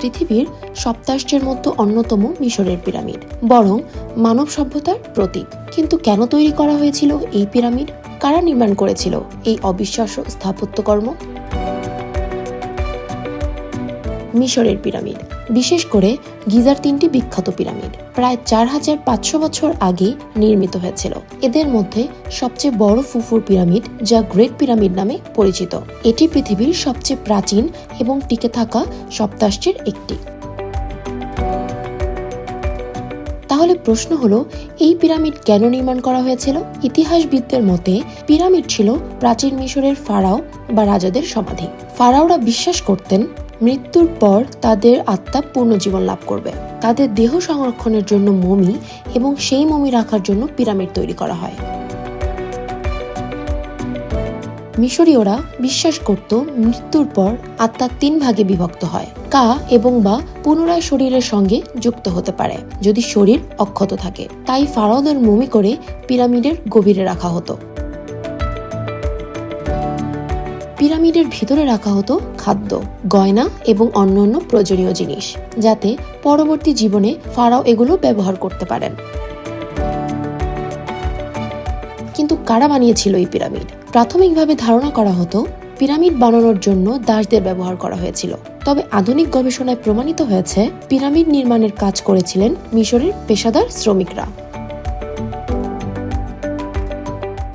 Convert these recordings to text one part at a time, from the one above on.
পৃথিবীর সপ্তাশ্চের মধ্যে অন্যতম মিশরের পিরামিড। বরং মানব সভ্যতার প্রতীক। কিন্তু কেন তৈরি করা হয়েছিল এই পিরামিড? কারা নির্মাণ করেছিল এই অবিশ্বাস্য স্থাপত্যকর্ম? মিশরের পিরামিড। বিশেষ করে গিজার তিনটি বিখ্যাত পিরামিড। প্রায় চার হাজার পাঁচশো বছর আগে নির্মিত হয়েছিল। এদের মধ্যে সবচেয়ে বড় ফুফুর পিরামিড, যা গ্রেট পিরামিড নামে পরিচিত। এটি পৃথিবীর সবচেয়ে প্রাচীন এবং টিকে থাকা সপ্তাশ্চের একটি। তাহলে প্রশ্ন হলো, এই পিরামিড কেন নির্মাণ করা হয়েছিল? ইতিহাসবিদদের মতে, পিরামিড ছিল প্রাচীন মিশরের ফারাও বা রাজাদের সমাধি। ফারাওরা বিশ্বাস করতেন মৃত্যুর পর তাদের আত্মা পুনর্জীবন লাভ করবে। তাদের দেহ সংরক্ষণের জন্য মমি এবং সেই মমি রাখার জন্য পিরামিড তৈরি করা হয়। মিশরীয়রা বিশ্বাস করত, মৃত্যুর পর আত্মা তিন ভাগে বিভক্ত হয়, কা এবং বা পুনরায় শরীরের সঙ্গে যুক্ত হতে পারে। যদি শরীর অক্ষত থাকে, তাই ফারাওদের মমি করে পিরামিডের গভীরে রাখা হতো। পিরামিডের ভিতরে রাখা হতো খাদ্য, গয়না এবং অন্যান্য প্রয়োজনীয় জিনিস, যাতে পরবর্তী জীবনে ফারাও এগুলো ব্যবহার করতে পারেন। কিন্তু কারা বানিয়েছিল এই পিরামিড? প্রাথমিকভাবে ধারণা করা হতো, পিরামিড বানানোর জন্য দাসদের ব্যবহার করা হয়েছিল। তবে আধুনিক গবেষণায় প্রমাণিত হয়েছে, পিরামিড নির্মাণের কাজ করেছিলেন মিশরের পেশাদার শ্রমিকরা।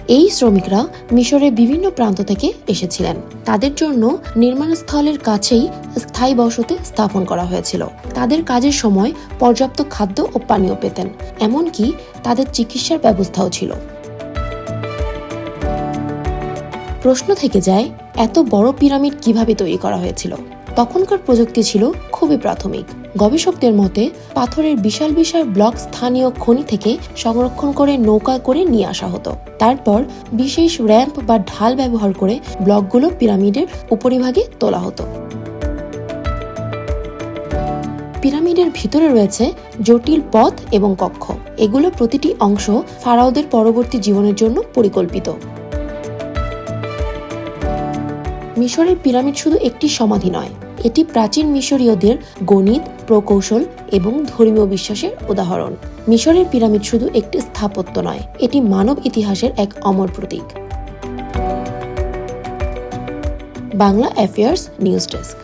এই শ্রমিকরা মিশরের বিভিন্ন প্রান্ত থেকে এসেছিলেন। তাদের জন্য নির্মাণস্থলের কাছেই স্থায়ী বসতি স্থাপন করা হয়েছিল। তাদের কাজের সময় পর্যাপ্ত খাদ্য ও পানীয় পেতেন, এমনকি তাদের চিকিৎসার ব্যবস্থাও ছিল। প্রশ্ন থেকে যায়, এত বড় পিরামিড কীভাবে তৈরি করা হয়েছিল? তখনকার প্রযুক্তি ছিল খুবই প্রাথমিক। গবেষকদের মতে, পাথরের বিশাল বিশাল ব্লক স্থানীয় খনি থেকে সংরক্ষণ করে নৌকা করে নিয়ে আসা হতো। তারপর বিশেষ র্যাম্প বা ঢাল ব্যবহার করে ব্লকগুলো পিরামিডের উপরিভাগে তোলা হতো। পিরামিডের ভিতরে রয়েছে জটিল পথ এবং কক্ষ। এগুলো প্রতিটি অংশ ফারাওদের পরবর্তী জীবনের জন্য পরিকল্পিত। মিশরের পিরামিড শুধু একটি সমাধি নয় এটি প্রাচীন মিশরীয়দের গণিত, প্রকৌশল এবং ধর্মীয় বিশ্বাসের উদাহরণ। মিশরের পিরামিড শুধু একটি স্থাপত্য নয়, এটি মানব ইতিহাসের এক অমর প্রতীক। Bangla affairs news desk